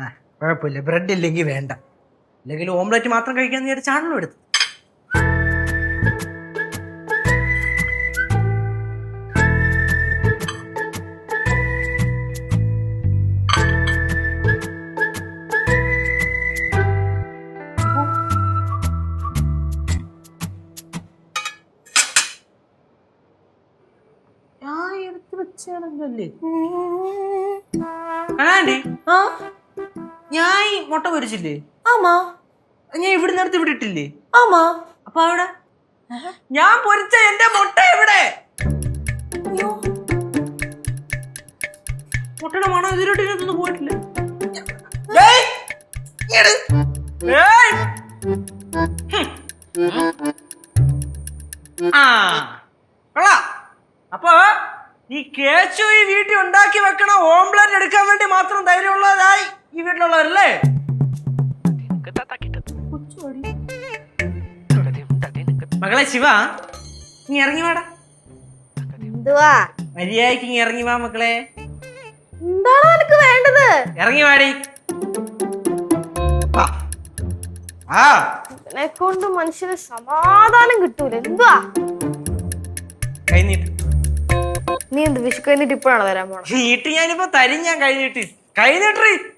ആ കുഴപ്പമില്ല. ബ്രെഡ് ഇല്ലെങ്കിൽ വേണ്ട. അല്ലെങ്കിൽ ഓംലെറ്റ് മാത്രം കഴിക്കാൻ നീ ഒരു ചാണകം എടുത്തു ഞാൻ എടുത്ത് ആന്റി? ആ. ഞാൻ മുട്ട പൊരിച്ചില്ലേ? ആമാ. ഞാൻ ഇവിടെ നിർത്തി ഇവിടെ ഇട്ടില്ലേ? ആമാ. അപ്പൊ അവിടെ? ഞാൻ പൊരിച്ച എന്റെ മുട്ട എവിടെ? മുട്ടയുടെ മണം ഇതിലോട്ട് ഇതിനകത്തൊന്നും പോയിട്ടില്ല. ആ. അപ്പൊ ഈ കേച്ചു ഈ വീട്ടിൽ ഉണ്ടാക്കി വെക്കണ ഓംലെറ്റ് എടുക്കാൻ വേണ്ടി മാത്രം ധൈര്യമുള്ളതായി ഈ വീട്ടിലുള്ളവരല്ലേ? മകളെ ശിവ നീ ഇറങ്ങി വാടാ. എന്തുവാ? മര്യാദയ്ക്ക് ഇങ്ങ് ഇറങ്ങി വാ മക്കളെ. എന്താണ് നിനക്ക് വേണ്ടത്? ഇറങ്ങി വാടി. ആ. ഇതിനെ കൊണ്ട് മനുഷ്യന് സമാധാനം കിട്ടൂല. എന്തുവാ? നീ എന്ത് വിഷു കഴിഞ്ഞിട്ട് ഇപ്പോഴാണ് വരാൻ പോണത് നീട്ട് ഞാനിപ്പോ തരും ഞാൻ കഴിഞ്ഞിട്ട് നീട്ടി.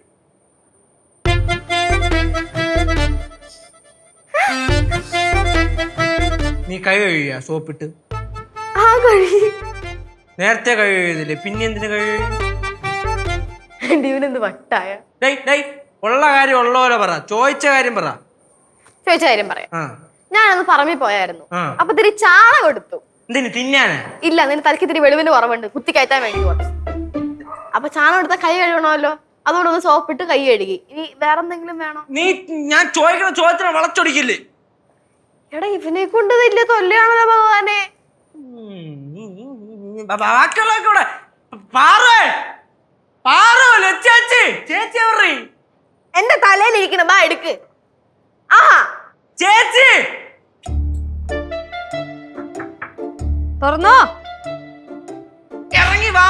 നീ കൈ കഴുകിയ സോപ്പിട്ട്? ആ നേരത്തെ കൈ കഴുകുന്നില്ലേ പിന്നെ എന്തിനു കഴുകി? ഇവനെന്ത് വട്ടായ? ഡേയ് ഡേയ് ഉള്ള കാര്യം ഉള്ള പോലെ പറ. ചോദിച്ച കാര്യം പറ. ചോദിച്ച കാര്യം പറയാ. ആ. ഞാനന്ന് പറമ്പിൽ പോയായിരുന്നു. ആ. അപ്പൊ തിരി ചാള കൊടുത്തു. എന്തിന് തിന്നാനാ? ഇല്ല നിന്റെ തലക്ക് ഇത്തിരി വെളിവിന് കുറവുണ്ട്. കുത്തി കയറ്റാൻ വേണ്ടി കുറച്ച് അപ്പൊ ചാണകം എടുത്താൽ കൈ കഴുകണമല്ലോ. അതുകൊണ്ട് ഒന്ന് സോപ്പിട്ട് കൈ കഴുകി. ഇനി വേറെന്തെങ്കിലും വേണോ? നീ ഞാൻ ചോദിക്കണ ചോദ്യത്തിന് വളച്ചൊടിക്കില്ലേ? എടാ ഇവനെ കൊണ്ട് വലിയ തൊല്ലയാണല്ലോ ഭഗവാനെ ബാക്കിയുള്ളതൊക്കെ ഇവിടെ പാറേ പാറോ ലച്ചാച്ചി ചേച്ചി എവറി എന്റെ തലയിൽ ഇരിക്കണം ബാ എടുക്ക് ആഹാ ചേച്ചി തുറന്നോ ഇറങ്ങി വാ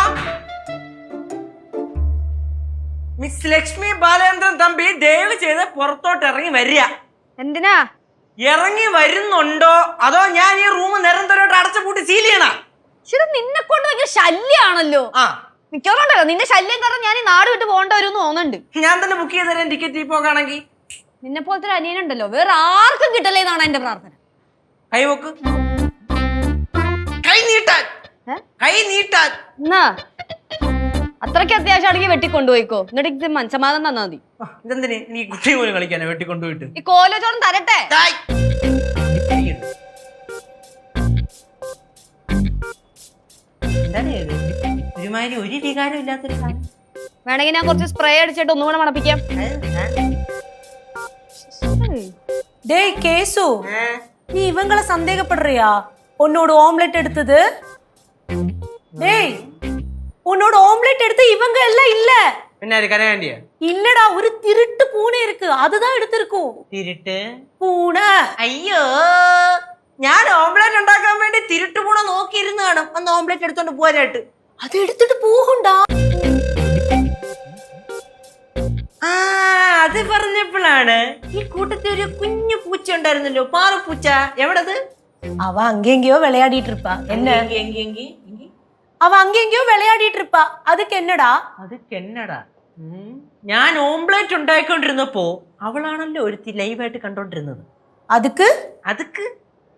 മിസ് ലക്ഷ്മി ബാലേന്ദ്രൻ തമ്പി ദയവ് ചെയ്ത് പുറത്തോട്ട് ഇറങ്ങി വരിക എന്തിനാ ഇറങ്ങി വരുന്നുണ്ടോ? അതോ ഞാൻ ഈ റൂം നിരന്തരമായിട്ട് അടച്ചുപൂട്ടി സീൽ ചെയ്യണ? ശരി നിന്നെ കൊണ്ട് ഭയങ്കര ശല്യാണല്ലോ. ആ. മിക്കവാറും ഉണ്ടല്ലോ നിന്റെ ശല്യം കാരണം ഞാൻ ഈ നാട് വിട്ട് പോകേണ്ട വരും തോന്നുന്നുണ്ട്. ഞാൻ തന്നെ ബുക്ക് ചെയ്ത് തരാൻ ടിക്കറ്റ് ഈ പോകാണെങ്കിൽ നിന്നെ പോലത്തെ ഒരു അനിയനുണ്ടല്ലോ വേറെ ആർക്കും കിട്ടല്ലേ എന്നാണ് എന്റെ പ്രാർത്ഥന. കൈ വെക്ക് കൈ നീട്ടാൻ. കൈ നീട്ടാൻ. എന്നാ? അത്രയ്ക്ക് അത്യാവശ്യമാണെങ്കിൽ വെട്ടിക്കൊണ്ടുപോയിക്കോ എന്നിട്ട് ഇത് മനസ്സമാധാനം തന്നാ മതി ആ, ഇതെന്തിന് നീ കുട്ടി പോലും കളിക്കാനാ വെട്ടി കൊണ്ടുപോയിട്ട് ഈ കോലോചോറും തരട്ടെ ഡായ്. ഇരിക്കണ്. എന്താണ് ഇത്? ഒരുമാതിരി ഒരു വികാരം ഇല്ലാത്തൊരു സാധനം വേണമെങ്കിൽ ഞാൻ കുറച്ച് സ്പ്രേ അടിച്ചിട്ട് ഒന്നുകൂടെ മണപ്പിക്കാം டேய் கேசு ഏ? நீ இவங்கள சந்தேகப்படுறியா உன்னோட ஆம்லெட் எடுத்தது டேய் உன்னோட ஆம்லெட் எடுத்து இவங்க எல்லாம் இல்ல പിന്നെ ആര് കരയാണ്ടിയ இல்லடா ஒரு திருட்டு பூனை இருக்கு அதுதான் எடுத்திருக்கும் തിരുട്ട് பூனை അയ്യോ ഞാൻ ഓംപ്ലേറ്റ് ഉണ്ടാക്കാൻ വേണ്ടി തിരുട്ട് പൂണ നോക്കിയിരുന്നു കാണും അന്ന് ഓംപ്ലേറ്റ് എടുത്തോണ്ട് പോരായിട്ട് அது എടുത്തിട്ട് പോകണ്ടാ ആ അത് പറഞ്ഞപ്പോഴാണ് ഈ കൂട്ടത്തിൽ ഒരു കുഞ്ഞു പൂച്ച ഉണ്ടായിരുന്നല്ലോ പാറപ്പൂച്ച എവിടത് அவ அங்கெங்கயோ விளையாடிட்டு இருப்பா என்ன എങ്കി, എങ്കി, എങ്കി, എങ്കി. அவ அங்கெங்கயோ விளையாடிட்டு இருப்பா அதுக்கு என்னடா അത് കെന്നടാ ഉം. ഞാൻ ഓംപ്ലേറ്റ് ഉണ്ടായിക്കൊണ്ടിരുന്നപ്പോ അവളാണല്ലോ ഒരുത്തി ലൈവായിട്ട് കണ്ടോണ്ടിരുന്നത് அதுக்கு അതുക്ക്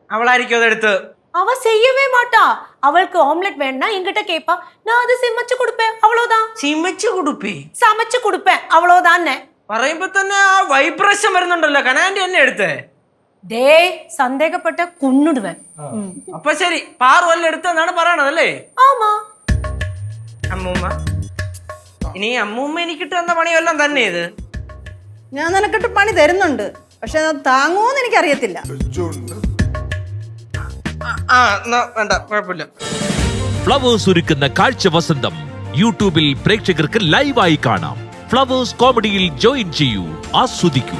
അവളായിരിക്കും അതെടുത്ത് அவ செய்யவே மாட்டா அவளுக்கு ஆம்லெட் வேணா என்கிட்ட கேப்பா நான் அது சமைச்சு கொடுப்பேன் அவ்வளவுதான் ചിമച്ചു കൊടുപ്പേ சமைச்சு கொடுப்பேன் அவ்வளவுதானே പറയുമ്പോ തന്നെ ആ വൈബ്രേഷൻ വരുന്നുണ്ടല്ലോ കനാൻഡി എന്നെ എടുത്തേ டேய் சந்தேகப்பட்ட கொன்னுடுவேன் അപ്പൊ ശരി പാറു എല്ലാം എടുത്തെന്നാണ് പറയണത് അല്ലേ ஆமா അമ്മൂമ്മ. ഇനി അമ്മൂമ്മ എനിക്ക് തന്ന പണിയെല്ലാം തന്നെ ഇത്. ഞാൻ നിനക്കിട്ട് പണി തരുന്നുണ്ട്. പക്ഷെ അത് താങ്ങുമോന്ന് എനിക്കറിയത്തില്ല. ആ എന്നാ വേണ്ട കുഴപ്പമില്ല. ഫ്ലവേഴ്സ് ഒരുക്കുന്ന കാഴ്ച വസന്തം യൂട്യൂബിൽ പ്രേക്ഷകർക്ക് ലൈവായി കാണാം. ഫ്ലവേഴ്സ് കോമഡിയിൽ ജോയിൻ ചെയ്യൂ ആസ്വദിക്കൂ.